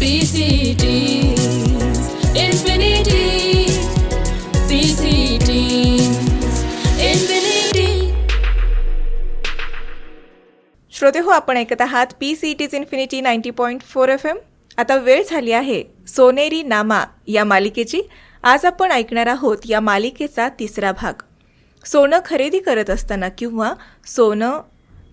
PCT Infinity. PCT Infinity. श्रोते हो आपण ऐकत आहात P C T's infinity ninety point four F M आता वेळ झाली आहे सोनेरी नामा या मालिकेची. आज आपण ऐकणार आहोत या मालिकेचा तिसरा भाग. सोनं खरेदी करत असताना किंवा सोनं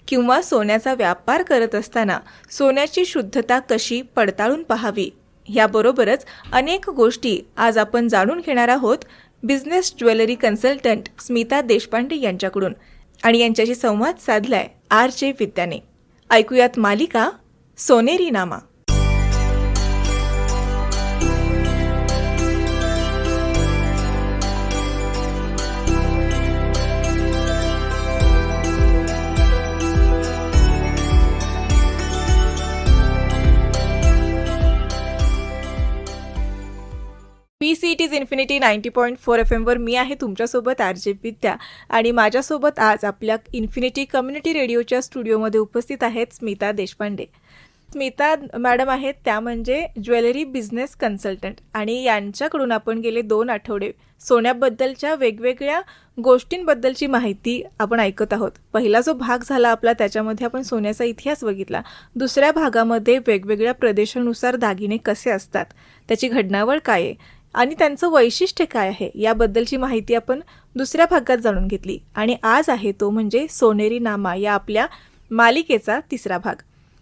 किंवा सोन्याचा व्यापार करत असताना सोन्याची शुद्धता कशी पडताळून पाहावी? याबरोबरच अनेक गोष्टी आज आपण जाणून घेणार आहोत. Business jewellery consultant Smita Deshpande यांच्याकडून. आणि यांच्याशी संवाद साधलाय आर जे विद्याने. ऐकूयात मालिका सोनेरी नामा. Infinity ninety point four F एमवर मी आहे तुमच्यासोबत आर जे विद्या. आणि माझ्यासोबत आज आपल्या इन्फिनिटी कम्युनिटी रेडिओच्या स्टुडिओमध्ये उपस्थित आहेत स्मिता देशपांडे. स्मिता मॅडम आहेत त्या म्हणजे ज्वेलरी बिझनेस कन्सल्टंट आणि यांच्याकडून आपण गेले दोन आठवडे. सोन्याबद्दलच्या वेगवेगळ्या गोष्टींबद्दलची माहिती आपण ऐकत आहोत. पहिला जो भाग झाला आपला त्याच्यामध्ये आपण सोन्याचा इतिहास बघितला. दुसऱ्या भागामध्ये वेगवेगळ्या प्रदेशानुसार दागिने कसे असतात? त्याची घडणावळ काय आहे? आणि त्यांचं वैशिष्ट्य काय आहे याबद्दलची माहिती आपण दुसऱ्या भागात जाणून घेतली. आणि आज आहे तो म्हणजे सोनेरी नामा या आपल्या मालिकेचा तिसरा भाग.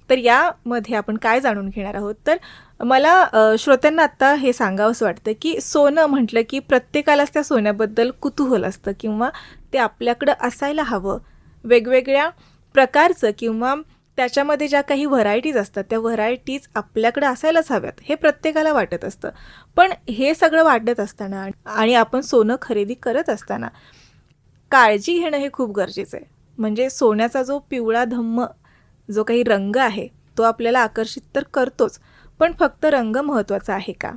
तर यामध्ये आपण काय जाणून घेणार आहोत? तर मला श्रोत्यांना आत्ता हे सांगावंसं वाटतं की सोनं म्हटलं की प्रत्येकालाच त्या सोन्याबद्दल कुतूहल असतं किंवा ते आपल्याकडं असायला हवं. वेगवेगळ्या प्रकारचं किंवा त्याच्यामध्ये ज्या काही व्हरायटीज असतात त्या व्हरायटीज आपल्याकडे असायलाच हव्यात हे प्रत्येकाला वाटत असतं. पण हे सगळं वाटत असताना आणि आपण सोनं खरेदी करत असताना काळजी घेणं हे खूप गरजेचं आहे. म्हणजे सोन्याचा जो पिवळा धम्म जो काही रंग आहे तो आपल्याला आकर्षित तर करतोच पण फक्त रंग महत्त्वाचा आहे का?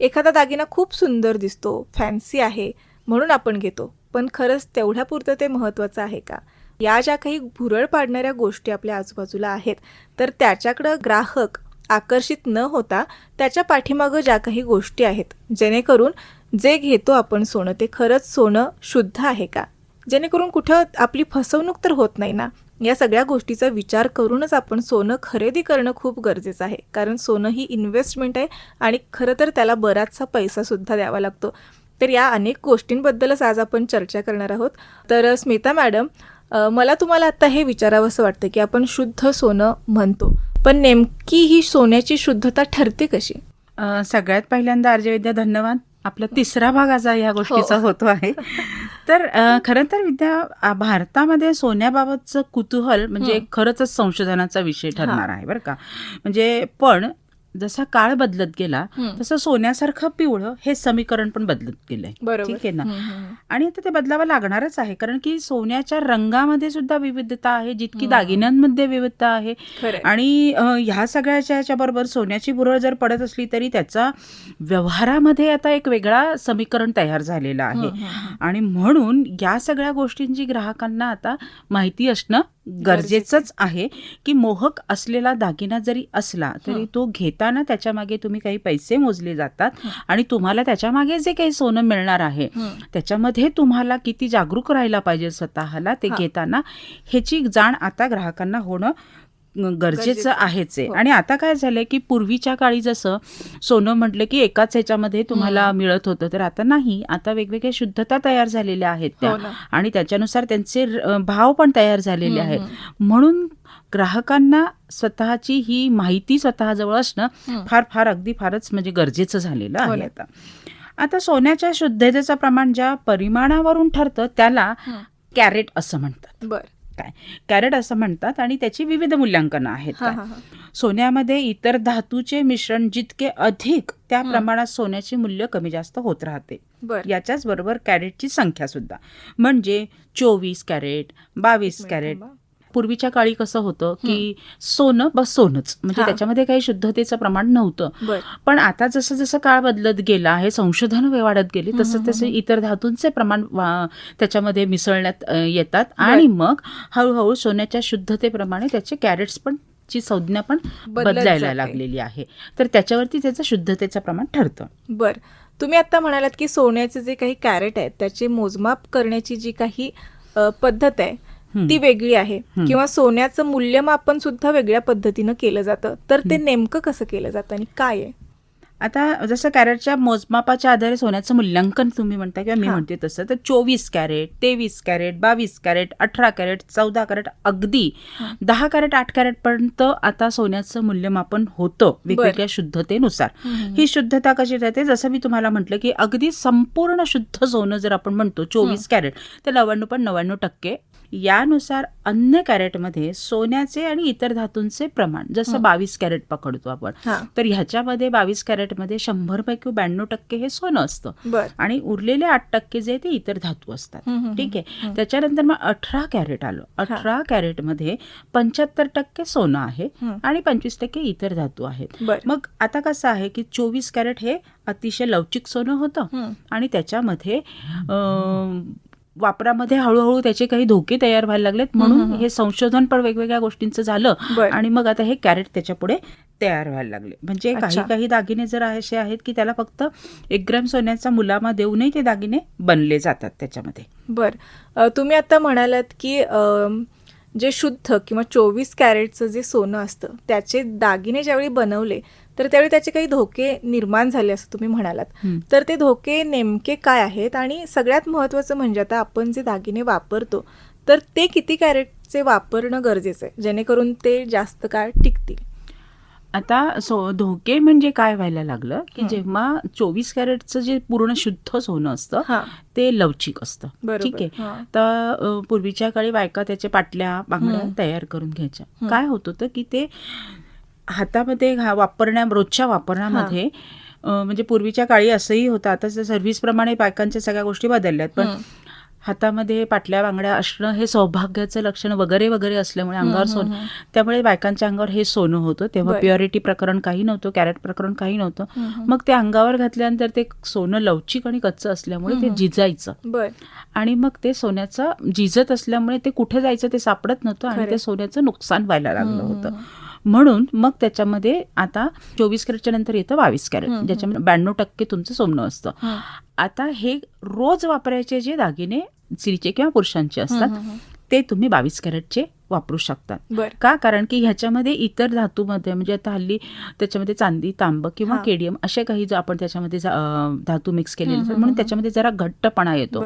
एखादा दागिना खूप सुंदर दिसतो फॅन्सी आहे म्हणून आपण घेतो पण खरंच तेवढ्यापुरतं ते महत्त्वाचं आहे का? या ज्या काही भुरळ पाडणाऱ्या गोष्टी आपल्या आजूबाजूला आहेत तर त्याच्याकडं ग्राहक आकर्षित न होता त्याच्या पाठीमागं ज्या काही गोष्टी आहेत जेणेकरून जे घेतो आपण सोनं ते खरंच सोनं शुद्ध आहे का? जेणेकरून कुठं आपली फसवणूक तर होत नाही ना? या सगळ्या गोष्टीचा विचार करूनच आपण सोनं खरेदी करणं खूप गरजेचं आहे. कारण सोनं ही इन्व्हेस्टमेंट आहे आणि खरं तर त्याला बराचसा पैसासुद्धा द्यावा लागतो. तर या अनेक गोष्टींबद्दलच आज आपण चर्चा करणार आहोत. तर स्मिता मॅडम मला तुम्हाला आता हे विचारावंसं वाटतं की आपण शुद्ध सोनं म्हणतो पण नेमकी ही सोन्याची शुद्धता ठरते कशी? सगळ्यात पहिल्यांदा अर्जय विद्या धन्यवाद. आपला तिसरा भाग आज या गोष्टीचा होतो आहे. तर खरं तर विद्या भारतामध्ये सोन्याबाबतचं कुतूहल म्हणजे हं. खरंच संशोधनाचा विषय ठरणार आहे बरं का. म्हणजे पण जसा काळ बदलत गेला. तसं सोन्यासारखं पिवळं हे समीकरण पण बदलत गेलंय ठीक आहे ना. आणि आता ते बदलावं लागणारच आहे कारण की सोन्याच्या रंगामध्ये सुद्धा विविधता आहे जितकी. दागिन्यांमध्ये विविधता आहे. आणि ह्या सगळ्याच्या ह्याच्याबरोबर सोन्याची बुरळ जर पडत असली तरी त्याचा व्यवहारामध्ये आता एक वेगळा समीकरण तयार झालेलं आहे. आणि म्हणून या सगळ्या गोष्टींची ग्राहकांना आता माहिती असणं गरजेचंच आहे की मोहक असलेला दागिना जरी असला तरी. तो घेताना त्याच्यामागे तुम्ही काही पैसे मोजले जातात. आणि तुम्हाला त्याच्यामागे जे काही सोनं मिळणार आहे. त्याच्यामध्ये तुम्हाला किती जागरूक राहायला पाहिजे स्वतःला ते. घेताना ह्याची जाण आता ग्राहकांना होणं गरजेचं आहेच आहे हो. आणि आता काय झालंय की पूर्वीच्या काळी जसं सोनं म्हटलं की एकाच ह्याच्यामध्ये तुम्हाला. मिळत होतं तर आता नाही आता वेगवेगळ्या शुद्धता तयार झालेल्या आहेत त्या हो. आणि त्याच्यानुसार त्यांचे भाव पण तयार झालेले आहेत म्हणून ग्राहकांना स्वतःची ही माहिती स्वतःजवळ असणं. फार फार अगदी फारच म्हणजे गरजेचं झालेलं हो आहे. आता आता सोन्याच्या शुद्धतेचं प्रमाण ज्या परिमाणावरून ठरतं त्याला. कॅरेट असं म्हणतात बर काय कॅरेट असं म्हणतात आणि त्याची विविध मूल्यांकनं आहेत काय. सोन्यामध्ये इतर धातूचे मिश्रण जितके अधिक त्या. प्रमाणात सोन्याचे मूल्य कमी जास्त होत राहते याच्याच बरोबर कॅरेटची संख्या सुद्धा म्हणजे चोवीस कॅरेट बावीस कॅरेट. पूर्वीच्या काळी कसं होतं की सोनं बस सोनंच म्हणजे हा. त्याच्यामध्ये काही शुद्धतेचं प्रमाण नव्हतं पण आता जसं जसं काळ बदलत गेला आहे संशोधन वाढत गेले तसं तसे. इतर धातूंचे प्रमाण त्याच्यामध्ये मिसळण्यात येतात आणि मग हळूहळू सोन्याच्या शुद्धतेप्रमाणे त्याचे कॅरेट्स पण ची संज्ञा पण बदलायला. लागलेली आहे तर त्याच्यावरती त्याचं शुद्धतेचं प्रमाण ठरतं बर तुम्ही आता म्हणालात की सोन्याचे जे काही कॅरेट आहेत त्याचे मोजमाप करण्याची जी काही पद्धत आहे हं. ती वेगळी आहे. किंवा सोन्याचं मूल्यमापन सुद्धा वेगळ्या पद्धतीनं केलं जातं. तर ते नेमकं कसं केलं जातं आणि काय आहे? आता जसं कॅरेटच्या मोजमापाच्या आधारे सोन्याचं मूल्यांकन तुम्ही म्हणता किंवा मी. म्हणते तसं तर चोवीस कॅरेट तेवीस कॅरेट बावीस कॅरेट अठरा कॅरेट चौदा कॅरेट अगदी. दहा कॅरेट आठ कॅरेट पर्यंत आता सोन्याचं मूल्यमापन होतं वेगवेगळ्या शुद्धतेनुसार ही शुद्धता कशी राहते जसं मी तुम्हाला म्हटलं की अगदी संपूर्ण शुद्ध सोनं जर आपण म्हणतो चोवीस कॅरेट तर नव्याण्णव पण नव्याण्णव टक्के यानुसार अन्य कॅरेटमध्ये सोन्याचे आणि इतर धातूंचे प्रमाण जसं. बावीस कॅरेट पकडतो आपण तर ह्याच्यामध्ये बावीस कॅरेटमध्ये शंभर पैकी ब्याण्णव टक्के हे सोनं असतं. आणि उरलेले आठ टक्के जे ते इतर धातू असतात. ठीक. आहे? त्याच्यानंतर मग अठरा कॅरेट आलं. अठरा कॅरेटमध्ये पंच्याहत्तर टक्के सोनं आहे. आणि पंचवीस टक्के इतर धातू आहेत. मग आता कसं आहे की चोवीस कॅरेट हे अतिशय लवचिक सोनं होतं. आणि त्याच्यामध्ये वापरामध्ये हळूहळू त्याचे काही धोके तयार व्हायला लागलेत. म्हणून हं. संशोधन पण वेगवेगळ्या गोष्टींचं झालं आणि मग आता हे कॅरेट त्याच्या पुढे तयार व्हायला लागले. म्हणजे काही. काही दागिने जर असे आहेत की त्याला फक्त एक ग्रॅम सोन्याचा मुलामा देऊनही ते दागिने बनले जातात त्याच्यामध्ये. बर. तुम्ही आता म्हणालात की जे शुद्ध किंवा चोवीस कॅरेटचं जे सोनं असतं त्याचे दागिने ज्यावेळी बनवले तर त्यावेळी त्याचे काही धोके निर्माण झाले असं तुम्ही म्हणालात. तर ते धोके नेमके काय आहेत आणि सगळ्यात महत्त्वाचं म्हणजे आता आपण जे दागिने वापरतो तर ते किती कॅरेटचे वापरणं गरजेचं आहे जेणेकरून ते जास्त काळ टिकतील आता सो धोके म्हणजे काय व्हायला लागलं की. जेव्हा चोवीस कॅरेटचं जे पूर्ण शुद्ध सोनं असतं ते लवचिक असतं ठीक आहे. तर पूर्वीच्या काळी बायका त्याच्या पाटल्या बांगड्या. तयार करून घ्यायच्या. काय होत होतं की ते हातामध्ये घा- वापरण्या रोजच्या वापरण्यामध्ये म्हणजे पूर्वीच्या काळी असंही होतं आता सर्व्हिसप्रमाणे बायकांच्या सगळ्या गोष्टी बदलल्यात पण. हातामध्ये पाटल्या बांगड्या असणं हे सौभाग्याचं लक्षण वगैरे वगैरे असल्यामुळे अंगावर सोनं. त्यामुळे बायकांच्या अंगावर हे सोनं होतं तेव्हा बरं. प्युरिटी प्रकरण काही नव्हतं कॅरेट प्रकरण काही नव्हतं. मग ते अंगावर घातल्यानंतर ते सोनं लवचिक आणि कच्चं असल्यामुळे ते बर आणि मग ते सोन्याचं झिजत असल्यामुळे ते कुठे जायचं ते सापडत नव्हतं आणि. ते सोन्याचं नुकसान व्हायला लागलं होतं म्हणून मग त्याच्यामध्ये आता चोवीस कॅरेटच्या नंतर येतं बावीस कॅरेट. ज्याच्यामध्ये ब्याण्णव टक्के तुमचं सोनं असतं. आता हे रोज वापरायचे जे दागिने स्त्रीचे किंवा पुरुषांचे असतात. ते तुम्ही बावीस कॅरेटचे वापरू शकतात का कारण की ह्याच्यामध्ये इतर धातूमध्ये म्हणजे आता हल्ली त्याच्यामध्ये चांदी तांब किंवा. केडियम असे काही जो आपण त्याच्यामध्ये धातू मिक्स केलेले म्हणून. त्याच्यामध्ये जरा घट्टपणा येतो.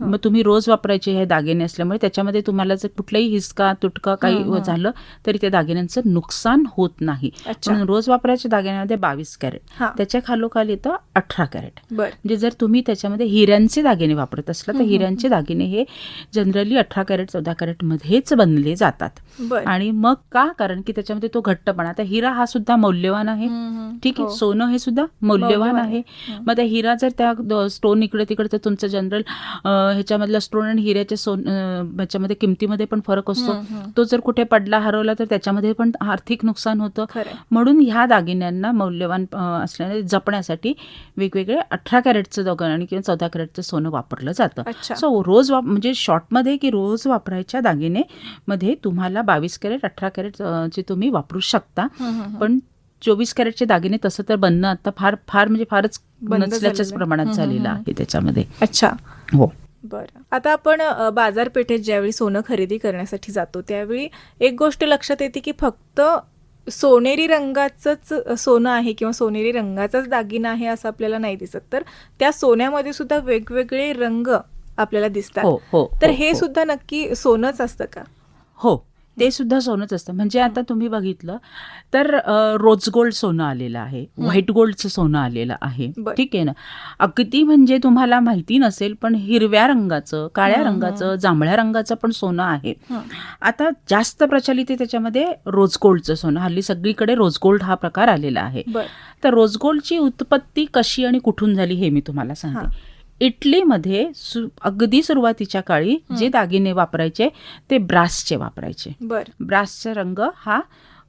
मग तुम्ही रोज वापरायचे हे दागिने असल्यामुळे त्याच्यामध्ये तुम्हाला जर कुठलाही हिसका तुटका काही. झालं तरी त्या दागिन्यांचं नुकसान होत नाही म्हणून रोज वापरायच्या दागिन्यामध्ये बावीस कॅरेट त्याच्या खालोखाल येतं अठरा कॅरेट म्हणजे जर तुम्ही त्याच्यामध्ये हिऱ्यांचे दागिने वापरत असला तर. हिऱ्यांचे दागिने हे जनरली अठरा कॅरेट चौदा कॅरेटमध्येच बनले जातात. आणि मग का? कारण की त्याच्यामध्ये तो घट्टपणा. आता हिरा हा सुद्धा मौल्यवान आहे. ठीक आहे? हो. सोनं हे सुद्धा मौल्यवान आहे. मग त्या हिरा जर त्या स्टोन इकडे तिकडे तर तुमचं जनरल ह्याच्यामधला स्टोन आणि हिऱ्याच्या सोन ह्याच्यामध्ये किमतीमध्ये पण फरक असतो. तो जर कुठे पडला हरवला तर त्याच्यामध्ये पण आर्थिक नुकसान होतं. म्हणून ह्या दागिन्यांना मौल्यवान असल्याने जपण्यासाठी वेगवेगळे अठरा कॅरेटचं दोघं आणि किंवा चौदा कॅरेटचं सोनं वापरलं जातं. सो रोज म्हणजे शॉर्टमध्ये की रोज वापरायच्या दागिने मध्ये तुम्हाला बावीस कॅरेट अठरा कॅरेट चे तुम्ही वापरू शकता. पण चोवीस कॅरेटचे दागिने तसं तर बनणं आता फार फार म्हणजे फारच नसल्याच्याच आहे. प्रमाणात झालेलं. आहे त्याच्यामध्ये. अच्छा. हो. बरं. आता आपण बाजारपेठेत ज्यावेळी सोनं खरेदी करण्यासाठी जातो त्यावेळी एक गोष्ट लक्षात येते की फक्त सोनेरी रंगाचंच सोनं आहे किंवा सोनेरी रंगाचाच दागिना आहे असं आपल्याला नाही दिसत. तर त्या सोन्यामध्ये सुद्धा वेगवेगळे रंग आपल्याला दिसतात. हो हो तर हो, हे हो. सुद्धा नक्की सोनंच असतं का? हो ते सुद्धा सोनंच असतं. म्हणजे आता तुम्ही बघितलं तर रोज गोल्ड सोनं आलेलं आहे. व्हाईट गोल्डचं सोनं आलेलं आहे. ठीक आहे ना? अगदी म्हणजे तुम्हाला माहिती नसेल पण हिरव्या रंगाचं काळ्या. रंगाचं जांभळ्या रंगाचं पण सोनं आहे. आता जास्त प्रचलित आहे त्याच्यामध्ये रोज गोल्डचं सोनं. हल्ली सगळीकडे रोज गोल्ड हा प्रकार आलेला आहे. तर रोज गोल्डची उत्पत्ती कशी आणि कुठून झाली हे मी तुम्हाला. सांगते. इटलीमध्ये सु अगदी सुरुवातीच्या काळी जे दागिने वापरायचे ते ब्रासचे वापरायचे बर ब्रासचा रंग हा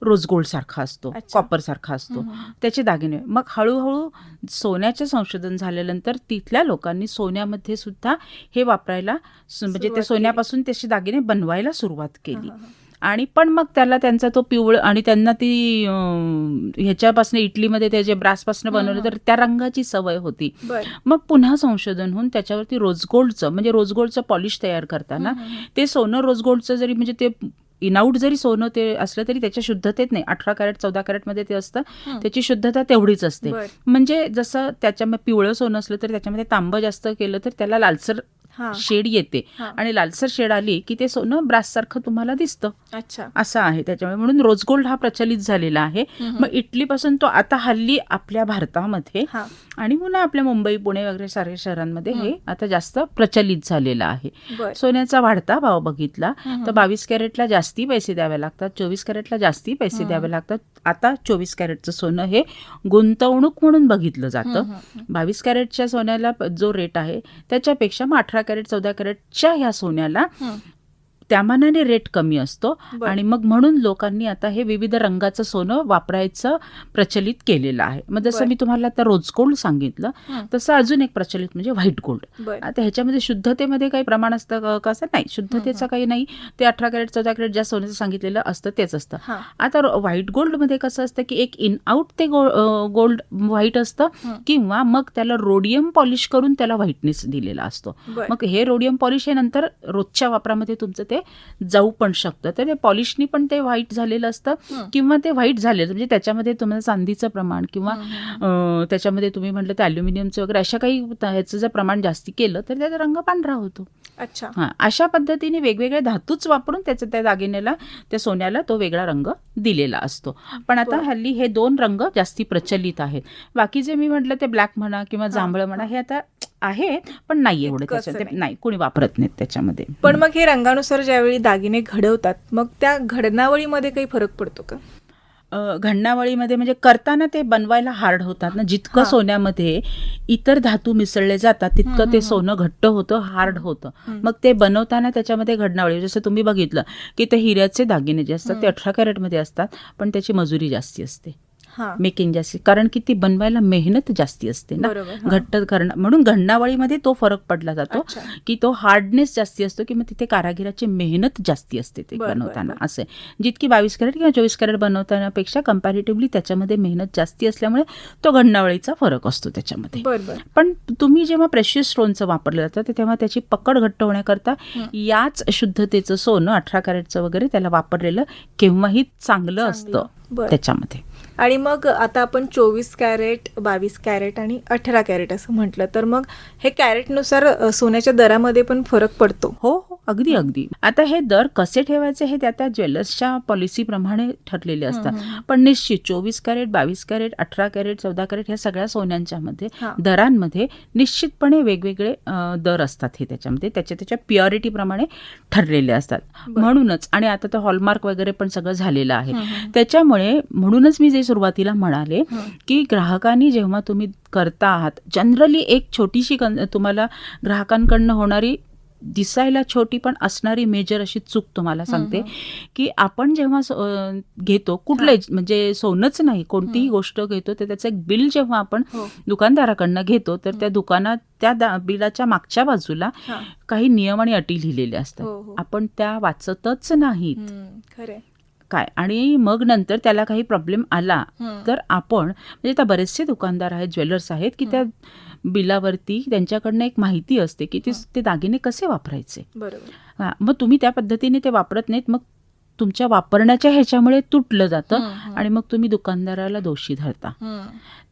रोज गोल्ड सारखा असतो. कॉपर सारखा असतो. त्याचे दागिने मग हळूहळू सोन्याचे संशोधन झाल्यानंतर तिथल्या लोकांनी सोन्यामध्ये सुद्धा हे वापरायला म्हणजे ते. सोन्यापासून त्याचे दागिने बनवायला सुरुवात केली. आणि पण मग त्याला त्यांचा तो पिवळ आणि त्यांना ती ह्याच्यापासून इटलीमध्ये ते जे ब्रासपासून बनवलं तर त्या रंगाची सवय होती. मग पुन्हा संशोधन होऊन त्याच्यावरती रोज गोल्डचं म्हणजे रोज गोल्डचं पॉलिश तयार करताना ते सोनं रोज गोल्डचं जरी म्हणजे ते इनआउट जरी सोनं ते असलं तरी त्याच्या शुद्धतेत नाही. अठरा कॅरेट चौदा कॅरेटमध्ये ते असतं. त्याची शुद्धता तेवढीच असते. म्हणजे जसं त्याच्यामध्ये पिवळं सोनं असलं तर त्याच्यामध्ये तांबं जास्त केलं तर त्याला लालसर शेड येते. आणि लालसर शेड आली की ते सोनं ब्रास सारखं तुम्हाला दिसतं. अच्छा. असं आहे त्याच्यामुळे. म्हणून रोज गोल्ड हा प्रचलित झालेला आहे. मग इटलीपासून तो आता हल्ली आपल्या भारतामध्ये आणि पुन्हा आपल्या मुंबई पुणे वगैरे साऱ्या शहरांमध्ये हे आता जास्त प्रचलित झालेलं आहे. सोन्याचा वाढता भाव बघितला. तर बावीस कॅरेटला जास्ती पैसे द्यावे लागतात. चोवीस कॅरेटला जास्ती पैसे द्यावे लागतात. आता चोवीस कॅरेटचं सोनं हे गुंतवणूक म्हणून बघितलं जातं. बावीस कॅरेटच्या सोन्याला जो रेट आहे त्याच्यापेक्षा मग अठरा कॅरेट चौदा कॅरेटच्या ह्या सोन्याला. हं. त्या मानाने रेट कमी असतो. आणि मग म्हणून लोकांनी आता हे विविध रंगाचं सोनं वापरायचं प्रचलित केलेलं आहे. मग जसं. मी तुम्हाला आता रोज गोल्ड सांगितलं. तसं अजून एक प्रचलित म्हणजे व्हाईट गोल्ड आता ह्याच्यामध्ये शुद्धतेमध्ये काही प्रमाण असतं का- कसं नाही. शुद्धतेचं काही नाही. ते अठरा कॅरेट चौदा कॅरेट ज्या सोन्याचं सांगितलेलं असतं तेच असतं. आता व्हाईट गोल्डमध्ये कसं असतं की एक इन आउट ते गोल्ड व्हाईट असतं. किंवा मग त्याला रोडियम पॉलिश करून त्याला व्हाईटनेस दिलेला असतो. मग हे रोडियम पॉलिश हे नंतर रोजच्या वापरामध्ये तुमचं ते जाऊ पण शकतं. तर ते पॉलिशनी पण ते व्हाईट झालेलं असतं. किंवा ते व्हाईट झालेलं म्हणजे त्याच्यामध्ये तुम्हाला चांदीचं प्रमाण किंवा त्याच्यामध्ये तुम्ही म्हटलं तर अल्युमिनियमचं वगैरे अशा काही त- ह्याचं जर प्रमाण जास्ती केलं तर त्याचा रंग पांढरा होतो. अच्छा. हां अशा पद्धतीने वेगवेगळे धातूच वापरून त्याच्या त्या दागिन्याला त्या सोन्याला तो वेगळा रंग दिलेला असतो. पण आता. हल्ली हे दोन रंग जास्ती प्रचलित आहेत. बाकी जे मी म्हटलं ते ब्लॅक म्हणा किंवा जांभळं म्हणा हे आता आहे पण नाही एवढं त्याच्यात नाही. कोणी वापरत नाहीत त्याच्यामध्ये. पण मग हे रंगानुसार ज्यावेळी दागिने घडवतात मग त्या घडणावळीमध्ये काही फरक पडतो का? घडणावळीमध्ये म्हणजे करताना ते बनवायला हार्ड होतात ना. जितकं. सोन्यामध्ये इतर धातू मिसळले जातात तितकं ते सोनं घट्ट होतं हार्ड होतं. मग ते बनवताना त्याच्यामध्ये घडणावळी जसं तुम्ही बघितलं की ते हिऱ्याचे दागिने जे असतात ते अठरा कॅरेटमध्ये असतात पण त्याची मजुरी जास्ती असते. मेकिंग जास्ती. कारण की ती बनवायला मेहनत जास्ती असते ना. घट्ट करणं म्हणून घडणावळीमध्ये तो फरक पडला जातो. की तो हार्डनेस जास्ती असतो की मग तिथे कारागिराची मेहनत जास्ती असते ते बनवताना. असे. जितकी बावीस कॅरेट किंवा चोवीस कॅरेट बनवतानापेक्षा कम्पॅरेटिव्हली त्याच्यामध्ये मेहनत जास्ती असल्यामुळे तो घडणावळीचा फरक असतो त्याच्यामध्ये. पण तुम्ही जेव्हा प्रेशियस स्टोनचं वापरलं जातं तेव्हा त्याची पकड घट्ट होण्याकरता याच शुद्धतेचं सोनं अठरा कॅरेटचं वगैरे त्याला वापरलेलं केव्हाही चांगलं असतं. त्याच्यामध्ये. आणि मग आता आपण चोवीस कॅरेट बावीस कॅरेट आणि अठरा कॅरेट असं म्हटलं तर मग हे कॅरेटनुसार सोन्याच्या दरामध्ये पण फरक पडतो. हो हो अगदी अगदी. आता हे दर कसे ठेवायचे हे त्या त्या ज्वेलर्सच्या पॉलिसीप्रमाणे ठरलेले असतात. पण निश्चित चोवीस कॅरेट बावीस कॅरेट अठरा कॅरेट चौदा कॅरेट ह्या सगळ्या सोन्यांच्या मध्ये. दरांमध्ये निश्चितपणे वेगवेगळे दर असतात हे त्याच्यामध्ये. त्याच्या त्याच्या प्युरिटीप्रमाणे ठरलेले असतात. म्हणूनच आणि आता तर हॉलमार्क वगैरे पण सगळं झालेलं आहे. त्याच्यामुळे म्हणूनच मी जे सुरुवातीला म्हणाले की ग्राहकांनी जेव्हा तुम्ही करता आहात जनरली एक छोटीशी तुम्हाला ग्राहकांकडनं होणारी दिसायला छोटी पण असणारी मेजर अशी चूक तुम्हाला सांगते की आपण जेव्हा घेतो कुठलंही म्हणजे सोनंच नाही कोणतीही गोष्ट घेतो तर त्याचं एक बिल जेव्हा आपण हो. दुकानदाराकडनं घेतो तर त्या दुकानात त्या बिलाच्या मागच्या बाजूला हा. काही नियम आणि अटी लिहिलेले हो, असतात. हो. आपण त्या वाचतच नाहीत. काय? आणि मग नंतर त्याला काही प्रॉब्लेम आला. तर आपण म्हणजे आता बरेचसे दुकानदार आहेत ज्वेलर्स आहेत की त्या बिलावरती त्यांच्याकडनं एक माहिती असते की ते ते दागिने कसे वापरायचे? बरोबर. हा, मग तुम्ही त्या पद्धतीने ते वापरत नाहीत मग तुमच्या वापरण्याच्या ह्याच्यामुळे तुटलं जातं. आणि मग तुम्ही दुकानदाराला दोषी धरता.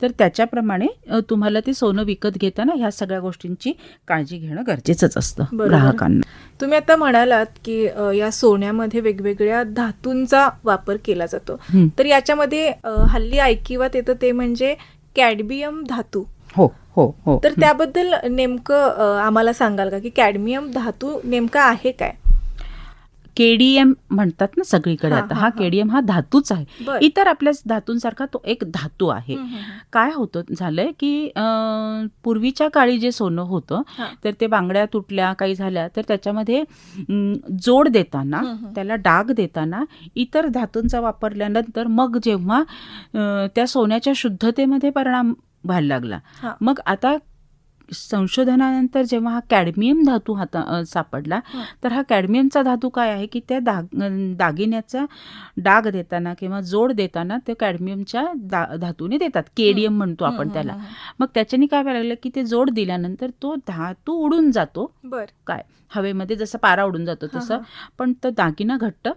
तर त्याच्याप्रमाणे तुम्हाला ते सोनं विकत घेताना ह्या सगळ्या गोष्टींची काळजी घेणं गरजेचंच असतं. ग्राहकांना तुम्ही आता म्हणालात की या सोन्यामध्ये वेगवेगळ्या धातूंचा वापर केला जातो. तर याच्यामध्ये हल्ली ऐकिवात येतं ते म्हणजे कॅडमियम धातू हो हो हो तर त्याबद्दल नेमकं आम्हाला सांगाल का की कॅडमियम धातू नेमका आहे काय केडीएम म्हणतात ना सगळीकडे आता हा. केडीएम हा धातूच आहे. इतर आपल्या धातूंसारखा तो एक धातू आहे काय होतं झालंय की पूर्वीच्या काळी जे सोनं होतं. तर ते बांगड्या तुटल्या काही झाल्या तर त्याच्यामध्ये जोड देताना. त्याला डाग देताना इतर धातूंचा वापरल्यानंतर मग जेव्हा त्या सोन्याच्या शुद्धतेमध्ये परिणाम व्हायला लागला. मग आता संशोधनानंतर जेव्हा हा कॅडमियम धातू हाता सापडला. तर हा कॅडमियमचा धातू काय आहे की त्या दाग दागिन्याचा डाग देताना किंवा जोड देताना ते कॅडमियमच्या दा धातूने देतात केडियम म्हणतो आपण त्याला. मग त्याच्याने काय व्हायला लागलं की ते जोड दिल्यानंतर तो धातू उडून जातो बर काय हवेमध्ये जसं पारा उडून जातो तसं. पण तो दागिना घट्ट.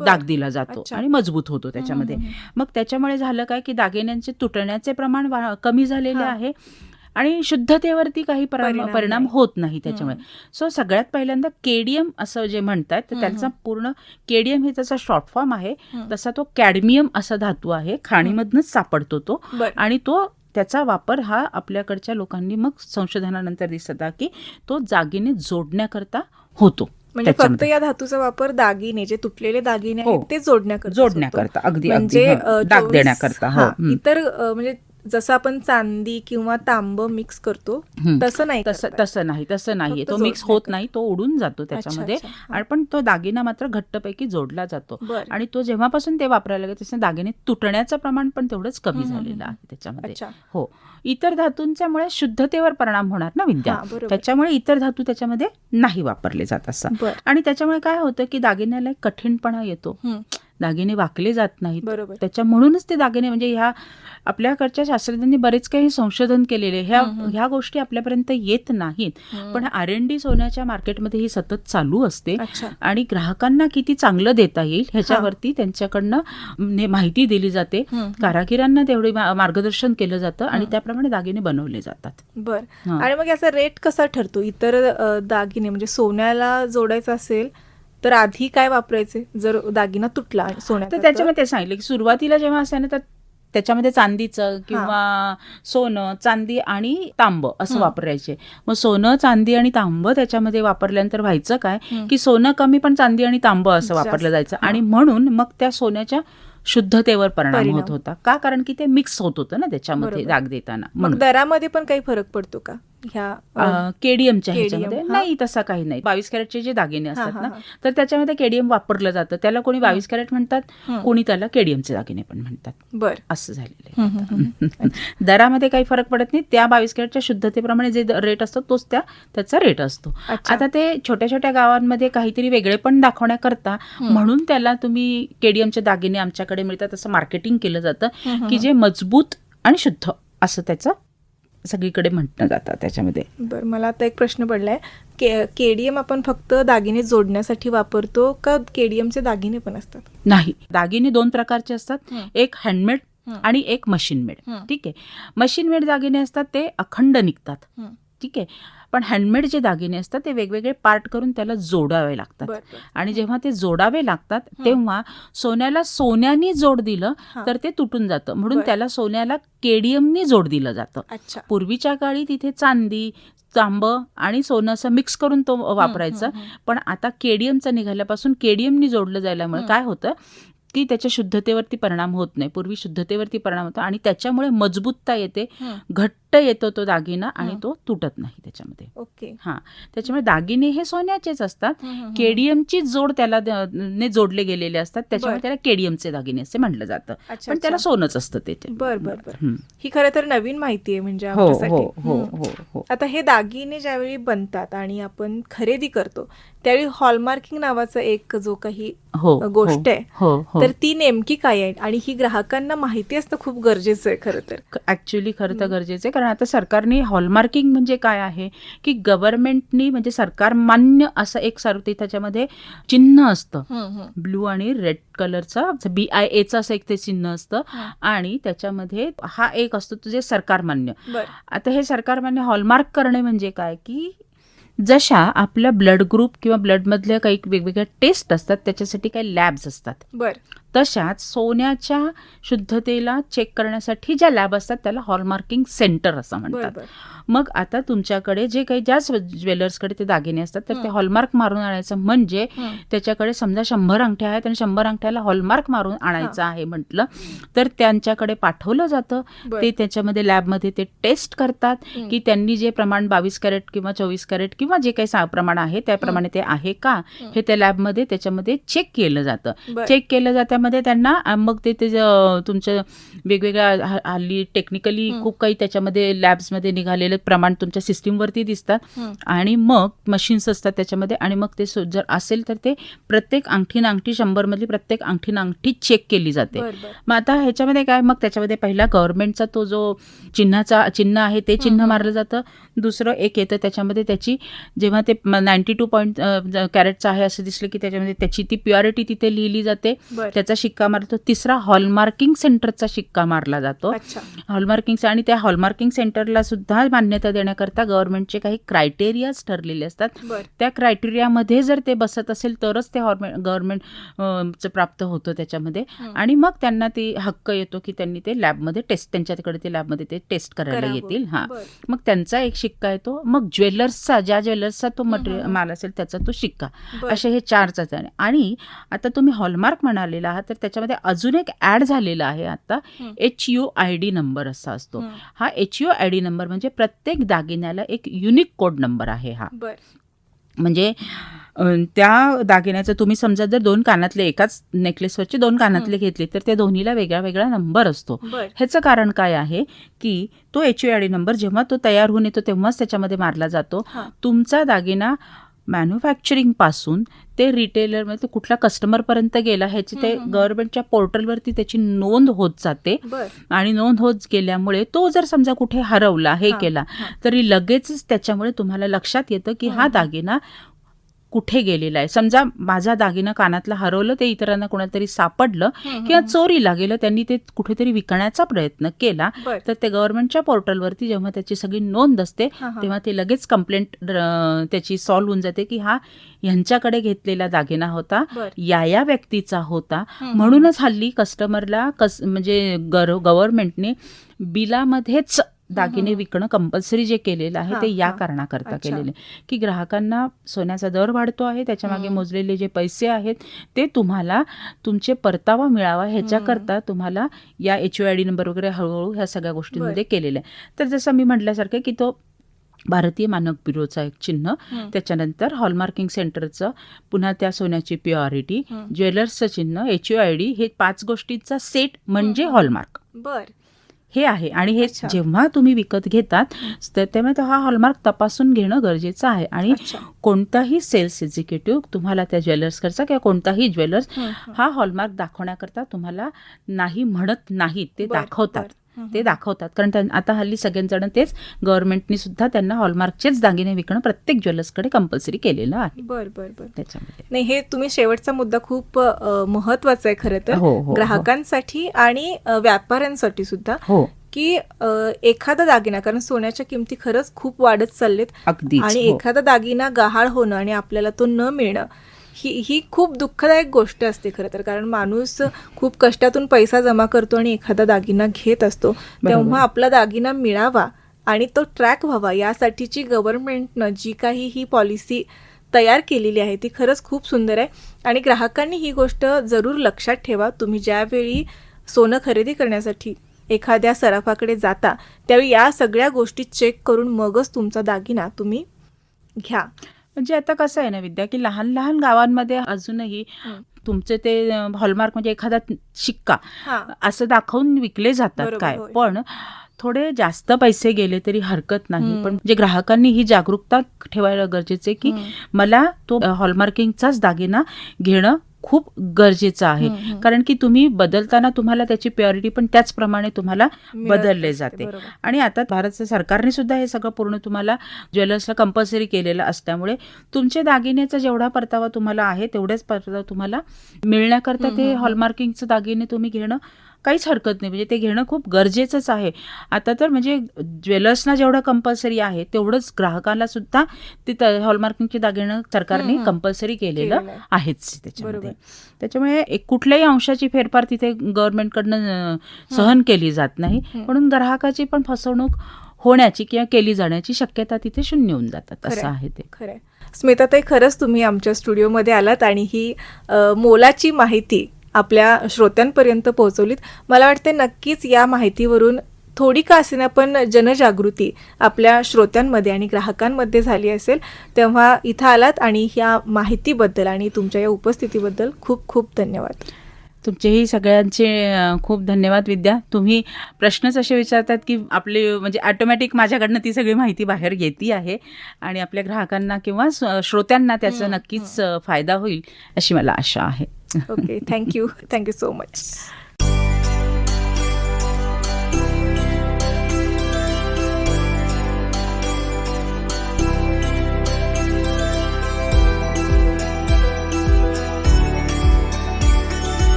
दाग दिला जातो. आणि मजबूत होतो त्याच्यामध्ये मग त्याच्यामुळे झालं काय की दागिन्यांचे तुटण्याचे प्रमाण कमी झालेले. आहे आणि शुद्धतेवरती काही परा- परिणाम. होत नाही त्याच्यामुळे. सो सगळ्यात पहिल्यांदा केडियम असं जे म्हणतात तर त्याचा पूर्ण केडियम हे त्याचा शॉर्ट फॉर्म आहे. तसा तो कॅडमियम असा धातू आहे. खाणीमधनच सापडतो तो. आणि तो त्याचा वापर हा आपल्याकडच्या लोकांनी मग संशोधनानंतर दिसत की तो जागीने जोडण्याकरता होतो. म्हणजे फक्त. या धातूचा वापर दागिने जे तुटलेले दागिने हो. आहेत ते जोडण्याकरता जोडण्याकरता. अगदी म्हणजे हं, दाग देण्याकरता. हो. हा, हं. इतर म्हणजे जसं आपण चांदी किंवा तांब मिक्स करतो हं. तसं नाही तसं. तसं नाही तसं नाहीये. फक्त तो मिक्स होत. नाही तो उडून जातो त्याच्यामध्ये अच्छा. आणि पण तो दागिना मात्र घट्टपैकी जोडला जातो. बर. आणि तो जेव्हापासून ते वापरायला लागले तसं दागिने तुटण्याचं प्रमाण पण तेवढंच कमी झालेलं. आहे त्याच्यामध्ये. अच्छा. हो. इतर धातूंच्यामुळे शुद्धतेवर परिणाम होणार ना विद्या? हा बरोबर. त्याच्यामुळे इतर धातू त्याच्यामध्ये नाही वापरले जात असं. बर. आणि त्याच्यामुळे काय होतं की दागिन्याला एक कठीणपणा येतो. हं, दागिने वाकले जात नाहीत. बरोबर. त्याच्या म्हणूनच ते दागिने म्हणजे ह्या आपल्याकडच्या शास्त्रज्ञांनी बरेच काही संशोधन केलेले ह्या. ह्या गोष्टी आपल्यापर्यंत येत नाहीत. पण आर एन डी सोन्याच्या मार्केटमध्ये ही सतत चालू असते. आणि ग्राहकांना किती चांगलं देता येईल ह्याच्यावरती त्यांच्याकडनं माहिती दिली जाते. कारागिरांना तेवढे मार्गदर्शन केलं जातं आणि. त्याप्रमाणे दागिने बनवले जातात. बर. आणि मग याचा रेट कसा ठरतो? इतर दागिने म्हणजे सोन्याला जोडायचं असेल तर आधी काय वापरायचे जर दागिना तुटला सोन्याचा तर त्याच्यामध्ये ते सांगितलं की सुरुवातीला जेव्हा असेल तर त्याच्यामध्ये चांदीचं किंवा सोनं चांदी आणि तांब असं. वापरायचे मग सोनं चांदी आणि तांब त्याच्यामध्ये वापरल्यानंतर व्हायचं काय. की सोनं कमी पण चांदी आणि तांब असं. वापरलं जायचं. आणि म्हणून मग त्या सोन्याच्या शुद्धतेवर परिणाम. होत होता का कारण की ते मिक्स होत होतं ना त्याच्यामध्ये. दाग देताना मग दरामध्ये पण काही फरक पडतो का ह्या केडीएमच्या केडीएम, ह्याच्यामध्ये. नाही तसा काही नाही बावीस कॅरेटचे जे दागिने असतात ना. तर त्याच्यामध्ये केडीएम वापरलं जातं त्याला कोणी बावीस कॅरेट म्हणतात. कोणी त्याला केडीएमचे दागिने पण म्हणतात बर असं झालेलं आहे. दरामध्ये काही फरक पडत नाही त्या बावीस कॅरेटच्या शुद्धतेप्रमाणे जे रेट असतो तोच त्या त्याचा रेट असतो आता ते छोट्या छोट्या गावांमध्ये काहीतरी वेगळेपण दाखवण्याकरता हं. म्हणून त्याला तुम्ही केडीएमचे दागिने आमच्याकडे मिळतात असं मार्केटिंग केलं जातं की. जे मजबूत आणि शुद्ध असं त्याचं सगळीकडे म्हटलं जातं त्याच्यामध्ये बर मला आता एक प्रश्न पडलाय के केडीएम आपण फक्त दागिने जोडण्यासाठी वापरतो का केडीएमचे दागिने पण असतात नाही दागिने दोन प्रकारचे असतात. एक हँडमेड. आणि एक मशीन मेड. ठीक आहे मशीन मेड दागिने असतात ते अखंड निघतात. ठीक आहे पण हँडमेड जे दागिने असतात ते वेगवेगळे पार्ट करून त्याला जोडावे लागतात आणि जेव्हा ते जोडावे लागतात. तेव्हा सोन्याला सोन्याने जोड दिलं. तर ते तुटून जातं म्हणून. त्याला सोन्याला केडियमनी जोड दिलं जातं पूर्वीच्या काळी तिथे चांदी तांब आणि सोनं असं मिक्स करून तो वापरायचा. पण आता केडियमचं निघाल्यापासून केडियमनी जोडलं जायल्यामुळे. काय होतं की त्याच्या शुद्धतेवरती परिणाम होत नाही पूर्वी शुद्धतेवरती परिणाम होतो आणि त्याच्यामुळे मजबूतता येते हं. घट्ट येतो तो दागिना आणि हं. तो तुटत नाही त्याच्यामध्ये ओके हा त्याच्यामुळे दागिने हे सोन्याचेच असतात हं, हं, हं. केडियमची जोड त्याला ने जोडले गेलेले असतात त्याच्यामुळे. त्याला केडियमचे दागिने असे म्हणलं जातं पण त्याला. सोनच असतं ते. बर हं. ही खरं तर नवीन माहिती आहे म्हणजे हो हो हो हं. हो हो आता हे दागिने ज्यावेळी बनतात आणि आपण खरेदी करतो त्यावेळी हॉलमार्किंग नावाचा एक जो काही हो गोष्ट आहे हो हो तर ती नेमकी काय आहे आणि ही ग्राहकांना माहिती असणं खूप गरजेचं आहे खरं तर ऍक्च्युली खरं तर हं. गरजेचं आहे कारण आता सरकारने हॉलमार्किंग म्हणजे काय आहे? की गव्हर्नमेंटनी म्हणजे सरकार मान्य असं एक सर ते त्याच्यामध्ये चिन्ह असतं. ब्लू आणि रेड कलरचं बी आय एचं असं एक ते चिन्ह असतं. आणि त्याच्यामध्ये हा एक असतो तुझे सरकारमान्य बर. आता हे सरकारमान्य हॉलमार्क करणे म्हणजे काय? की जशा आपल्या ब्लड ग्रुप किंवा ब्लडमधल्या काही वेगवेगळ्या टेस्ट असतात त्याच्यासाठी काही लॅब्स असतात. बर. तशाच सोन्याच्या शुद्धतेला चेक करण्यासाठी ज्या लॅब असतात त्याला हॉलमार्किंग सेंटर असं म्हणतात मग आता तुमच्याकडे जे काही ज्या ज्वेलर्सकडे ते दागिने असतात तर ते. हॉलमार्क मारून आणायचं म्हणजे. त्याच्याकडे समजा शंभर अंगठ्या आहेत आणि शंभर अंगठ्याला हॉलमार्क मारून आणायचं आहे म्हटलं तर त्यांच्याकडे पाठवलं जातं. ते त्याच्यामध्ये लॅबमध्ये ते टेस्ट करतात. की त्यांनी जे प्रमाण बावीस कॅरेट किंवा चोवीस कॅरेट किंवा जे काही प्रमाण आहे त्याप्रमाणे ते आहे का हं. त्या लॅबमध्ये त्याच्यामध्ये चेक केलं जातं. चेक केलं जातं त्याच्यामध्ये त्यांना मग ते ते अ, तुमचं वेगवेगळ्या हल्ली टेक्निकली. खूप काही त्याच्यामध्ये लॅब्समध्ये निघालेले प्रमाण तुमच्या सिस्टीमवरती दिसतात. आणि मग मशीन्स असतात त्याच्यामध्ये आणि मग ते जर असेल तर ते प्रत्येक अंगठीन अंगठी शंभरमधली प्रत्येक अंगठीन अंगठी चेक केली जाते मग आता ह्याच्यामध्ये काय मग त्याच्यामध्ये पहिला गव्हर्नमेंटचा तो जो चिन्हाचा चिन्ह आहे ते चिन्ह. मारलं जातं दुसरं एक येतं त्याच्यामध्ये त्याची जेव्हा ते नाईन्टी टू पॉईंट कॅरेटचं आहे असं दिसलं की त्याच्यामध्ये त्याची ती प्युरिटी तिथे लिहिली जाते. त्याचा शिक्का मारतो. तिसरा हॉलमार्किंग सेंटरचा शिक्का मारला जातो. हॉलमार्किंग आणि त्या हॉलमार्किंग सेंटरला सुद्धा मान्यता देण्याकरता गव्हर्नमेंटचे काही क्रायटेरियाज ठरलेले असतात. त्या क्रायटेरियामध्ये जर ते बसत असेल तरच ते गव्हर्नमेंट चं प्राप्त होतं त्याच्यामध्ये. आणि मग त्यांना ते हक्क येतो की त्यांनी ते लॅबमध्ये टेस्ट त्यांच्याकडे ते लॅबमध्ये ते टेस्ट करायला. येतील. हां. मग त्यांचा एक शिक्का येतो मग ज्वेलर्सचा ज्या ज्वेलर्सचा तो मटेरियल. माल असेल त्याचा तो शिक्का. असे हे चारच आहे आणि आता तुम्ही हॉलमार्क म्हणालेला आहात तर त्याच्यामध्ये अजून एक ऍड झालेला आहे आता. H U I D number असा असतो. हं. H U I D number म्हणजे प्रत्येक दागिन्याला एक युनिक कोड नंबर आहे हा. म्हणजे त्या दागिन्याचं तुम्ही समजा जर दोन कानातले एकाच नेकलेसवरचे दोन कानातले घेतले तर त्या दोन्हीला वेगळा वेगळा नंबर असतो. ह्याचं कारण काय आहे की तो एच आय डी नंबर जेव्हा तो तयार होऊन येतो तेव्हाच त्याच्यामध्ये मारला जातो. तुमचा दागिना मॅन्युफॅक्चरिंगपासून ते रिटेलर म्हणजे कुठल्या कस्टमरपर्यंत गेला ह्याची ते. गव्हर्नमेंटच्या पोर्टलवरती त्याची नोंद होत जाते आणि नोंद होत गेल्यामुळे तो जर समजा कुठे हरवला हे केला. तरी लगेचच त्याच्यामुळे तुम्हाला लक्षात येतं की हा. दागिना कुठे गेलेला आहे. समजा माझा दागिना कानातला हरवलं ते इतरांना कोणातरी सापडलं हं, किंवा. चोरीला गेलं त्यांनी ते कुठेतरी विकण्याचा प्रयत्न केला तर ते गव्हर्नमेंटच्या पोर्टलवरती जेव्हा त्याची सगळी नोंद असते. तेव्हा ते लगेच कंप्लेंट त्याची सॉल्व्ह होऊन जाते की हा ह्यांच्याकडे घेतलेला दागिना होता या या व्यक्तीचा होता. म्हणूनच हल्ली कस्टमरला कस म्हणजे गव्हर्नमेंटने बिलामध्येच दागिने. विकणं कंपल्सरी जे केलेलं आहे ते या. कारणाकरता. केलेले की ग्राहकांना सोन्याचा दर वाढतो आहे त्याच्यामागे. मोजलेले जे पैसे आहेत ते तुम्हाला तुमचे परतावा मिळावा ह्याच्याकरता तुम्हाला या एच आय डी नंबर वगैरे हळूहळू ह्या सगळ्या गोष्टींमध्ये केलेलं आहे तर जसं मी म्हटल्यासारखं की तो भारतीय मानक ब्युरोचा एक चिन्ह. त्याच्यानंतर हॉलमार्किंग सेंटरचं पुन्हा त्या सोन्याची प्युरिटी हं. ज्वेलर्सचं चिन्ह एच यू आय डी हे पाच गोष्टींचा सेट म्हणजे. हॉलमार्क बर हे आहे. आणि हे. जेव्हा तुम्ही विकत घेतात तर तेव्हा तो हा हॉलमार्क तपासून घेणं गरजेचं आहे. आणि कोणताही सेल्स एक्झिक्युटिव्ह तुम्हाला त्या ज्वेलर्सकडचा किंवा कोणताही ज्वेलर्स हं, हॉलमार्क दाखवण्याकरता तुम्हाला नाही म्हणत नाहीत. ते दाखवतात. ते. दाखवतात कारण आता हल्ली सगळ्यांजण तेच गव्हर्नमेंटनी सुद्धा त्यांना हॉलमार्कचेच दागिने विकणं प्रत्येक ज्वेलर्सकडे कंपल्सरी केलेलं आहे बर बर बर त्याच्यामध्ये नाही हे तुम्ही शेवटचा मुद्दा खूप महत्त्वाचा आहे खरं तर हो, हो, हो. ग्राहकांसाठी आणि व्यापाऱ्यांसाठी सुद्धा हो की एखादा दागिना कारण सोन्याच्या किमती खरंच खूप वाढत चाललेत आणि. एखादा दागिना गहाळ होणं आणि आपल्याला तो न मिळणं ही ही खूप दुःखदायक गोष्ट असते खरं तर. कारण माणूस खूप कष्टातून पैसा जमा करतो आणि एखादा दागिना घेत असतो. तेव्हा आपला दागिना मिळावा आणि तो ट्रॅक व्हावा यासाठीची गव्हर्नमेंटनं जी काही ही पॉलिसी तयार केलेली आहे ती खरंच खूप सुंदर आहे. आणि ग्राहकांनी ही गोष्ट जरूर लक्षात ठेवा. तुम्ही ज्यावेळी सोनं खरेदी करण्यासाठी एखाद्या सराफाकडे जाता त्यावेळी या सगळ्या गोष्टी चेक करून मगच तुमचा दागिना तुम्ही घ्या. म्हणजे आता कसं आहे ना विद्या की लहान लहान गावांमध्ये अजूनही. तुमचे ते हॉलमार्क म्हणजे एखादा शिक्का असं दाखवून विकले जातात काय. पण थोडे जास्त पैसे गेले तरी हरकत नाही. पण जे ग्राहकांनी ही जागरूकता ठेवायला गरजेचे की. मला तो हॉलमार्किंगचाच दागिना घेणं खूप गरजेचं आहे. कारण की तुम्ही बदलताना तुम्हाला त्याची प्युरिटी पण त्याचप्रमाणे तुम्हाला बदलले जाते. आणि आता भारत सरकारने सुद्धा हे सगळं पूर्ण तुम्हाला ज्वेलर्सला कंपल्सरी केलेलं असल्यामुळे तुमचे दागिन्याचा जेवढा परतावा तुम्हाला आहे तेवढाच परतावा तुम्हाला मिळण्याकरता ते. हॉलमार्किंगचं दागिने तुम्ही घेणं काहीच हरकत नाही म्हणजे ते घेणं खूप गरजेचंच आहे आता तर म्हणजे ज्वेलर्सना जेवढं कंपल्सरी आहे तेवढंच ग्राहकाला सुद्धा ते हॉलमार्किंगचे दागिनं सरकारने. कंपल्सरी केलेलं केलेलं आहे. आहेच त्याच्यामध्ये. त्याच्यामुळे एक कुठल्याही अंशाची फेरफार तिथे गव्हर्नमेंटकडनं सहन केली जात नाही. म्हणून ग्राहकाची पण फसवणूक होण्याची किंवा केली जाण्याची शक्यता तिथे शून्य होऊन जातात असं. आहे ते खरंय स्मिताताई खरंच तुम्ही आमच्या स्टुडिओमध्ये आलात आणि ही मोलाची माहिती आपल्या श्रोत्यांपर्यंत पोहोचवलीत. मला वाटते नक्कीच या माहितीवरून थोडी का असेना पण जनजागृती आपल्या श्रोत्यांमध्ये आणि ग्राहकांमध्ये झाली असेल तेव्हा इथं आलात आणि ह्या माहितीबद्दल आणि तुमच्या या उपस्थितीबद्दल खूप खूप धन्यवाद. तुमचेही सगळ्यांचे खूप धन्यवाद विद्या. तुम्ही प्रश्नच असे विचारतात की आपले म्हणजे ऑटोमॅटिक माझ्याकडनं ती सगळी माहिती बाहेर येते आहे आणि आपल्या ग्राहकांना किंवा श्रोत्यांना त्याचा नक्कीच फायदा होईल अशी मला आशा आहे. Okay thank you thank you so much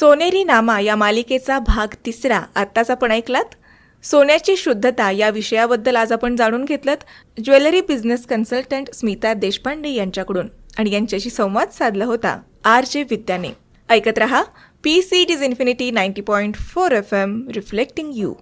सोनेरी नामा या मालिकेचा भाग तिसरा. आत्ताच आपण ऐकलात? सोन्याची शुद्धता या विषयाबद्दल आज आपण जाणून घेतलं jewellery business consultant Smita Deshpande यांच्याकडून. आणि यांच्याशी संवाद साधला होता आर जे विद्याने. ऐकत रहा P C it is infinity ninety point four F M reflecting you